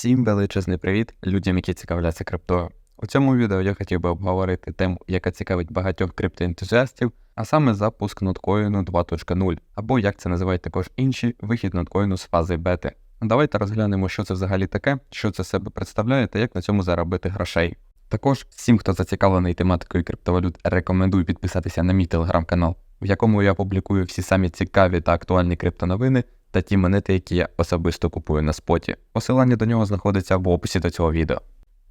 Всім величезний привіт людям, які цікавляться криптою. У цьому відео я хотів би обговорити тему, яка цікавить багатьох криптоентузіастів, а саме запуск ноткоїну 2.0, або як це називають також інші, вихід ноткоїну з фази бети. Давайте розглянемо, що це взагалі таке, що це себе представляє та як на цьому заробити грошей. Також всім, хто зацікавлений тематикою криптовалют, рекомендую підписатися на мій телеграм-канал, в якому я публікую всі самі цікаві та актуальні криптоновини та ті монети, які я особисто купую на споті. Посилання до нього знаходиться в описі до цього відео.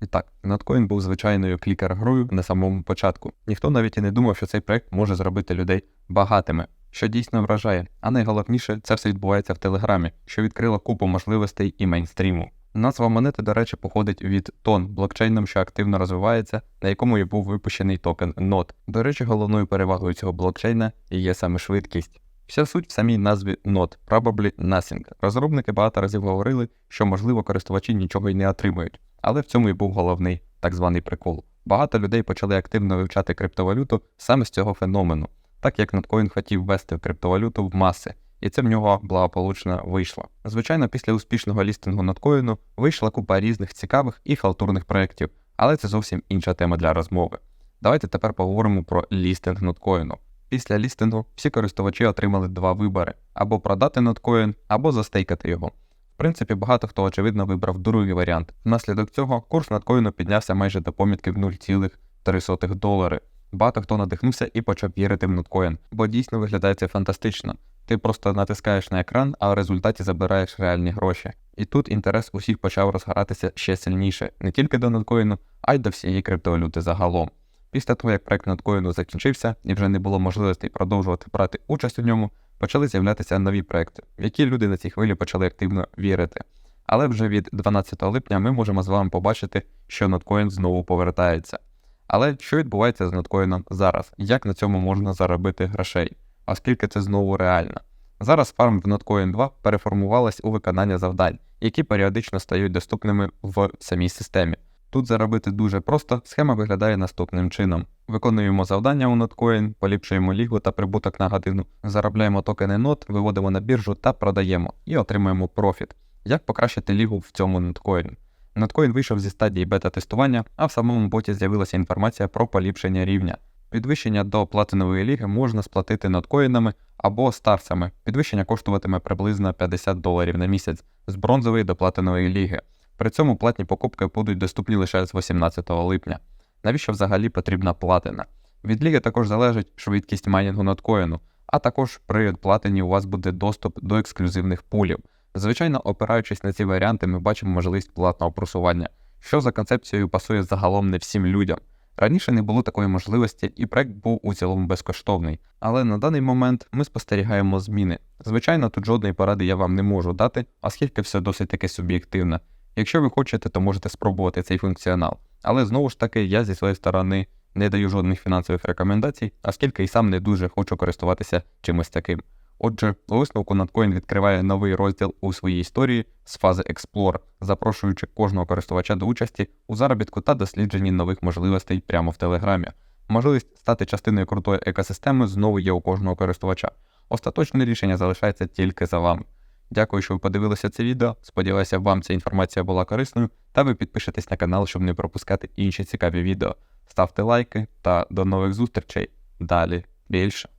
І так, Notcoin був звичайною клікер-грою на самому початку. Ніхто навіть і не думав, що цей проект може зробити людей багатими, що дійсно вражає. А найголовніше, це все відбувається в Телеграмі, що відкрило купу можливостей і мейнстріму. Назва монети, до речі, походить від тон блокчейном, що активно розвивається, на якому і був випущений токен NOT. До речі, головною перевагою цього блокчейна є саме швидкість. Вся суть в самій назві NOT – Probably Nothing. Розробники багато разів говорили, що можливо користувачі нічого й не отримують, але в цьому і був головний так званий прикол. Багато людей почали активно вивчати криптовалюту саме з цього феномену, так як Notcoin хотів ввести криптовалюту в маси, і це в нього благополучно вийшло. Звичайно, після успішного лістингу Notcoin вийшла купа різних цікавих і халтурних проєктів, але це зовсім інша тема для розмови. Давайте тепер поговоримо про лістинг Notcoin. Після лістингу всі користувачі отримали два вибори: або продати ноткоін, або застейкати його. В принципі, багато хто, очевидно, вибрав другий варіант. Внаслідок цього курс ноткоїну піднявся майже до помітки в 0,3 долари. Багато хто надихнувся і почав вірити в ноткоін, бо дійсно виглядає це фантастично. Ти просто натискаєш на екран, а в результаті забираєш реальні гроші. І тут інтерес усіх почав розгоратися ще сильніше, не тільки до ноткоїну, а й до всієї криптовалюти загалом. Після того, як проект ноткоїну закінчився і вже не було можливості продовжувати брати участь у ньому, почали з'являтися нові проекти, в які люди на цій хвилі почали активно вірити. Але вже від 12 липня ми можемо з вами побачити, що ноткоін знову повертається. Але що відбувається з ноткоїном зараз? Як на цьому можна заробити грошей? Оскільки це знову реально. Зараз фарм в Notcoin 2 переформувалась у виконання завдань, які періодично стають доступними в самій системі. Тут заробити дуже просто, схема виглядає наступним чином: виконуємо завдання у Notcoin, поліпшуємо лігу та прибуток на годину, заробляємо токени NOT, виводимо на біржу та продаємо і отримуємо профіт. Як покращити лігу в цьому Notcoin? Notcoin вийшов зі стадії бета-тестування, а в самому боті з'явилася інформація про поліпшення рівня. Підвищення до платинової ліги можна сплатити ноткоїнами або старцями. Підвищення коштуватиме приблизно 50 доларів на місяць з бронзової до платинової ліги. При цьому платні покупки будуть доступні лише з 18 липня. Навіщо взагалі потрібна платина? Від ліги також залежить швидкість майнінгу ноткоїну, а також при платині у вас буде доступ до ексклюзивних пулів. Звичайно, опираючись на ці варіанти, ми бачимо можливість платного просування, що за концепцією пасує загалом не всім людям. Раніше не було такої можливості, і проект був у цілому безкоштовний. Але на даний момент ми спостерігаємо зміни. Звичайно, тут жодної поради я вам не можу дати, оскільки все досить таки суб'єктивно. Якщо ви хочете, то можете спробувати цей функціонал. Але знову ж таки, я зі своєї сторони не даю жодних фінансових рекомендацій, оскільки і сам не дуже хочу користуватися чимось таким. Отже, у висновку Notcoin відкриває новий розділ у своїй історії з фази Explore, запрошуючи кожного користувача до участі у заробітку та дослідженні нових можливостей прямо в Телеграмі. Можливість стати частиною крутої екосистеми знову є у кожного користувача. Остаточне рішення залишається тільки за вами. Дякую, що ви подивилися це відео. Сподіваюся, вам ця інформація була корисною, та ви підпишетесь на канал, щоб не пропускати інші цікаві відео. Ставте лайки та до нових зустрічей. Далі більше.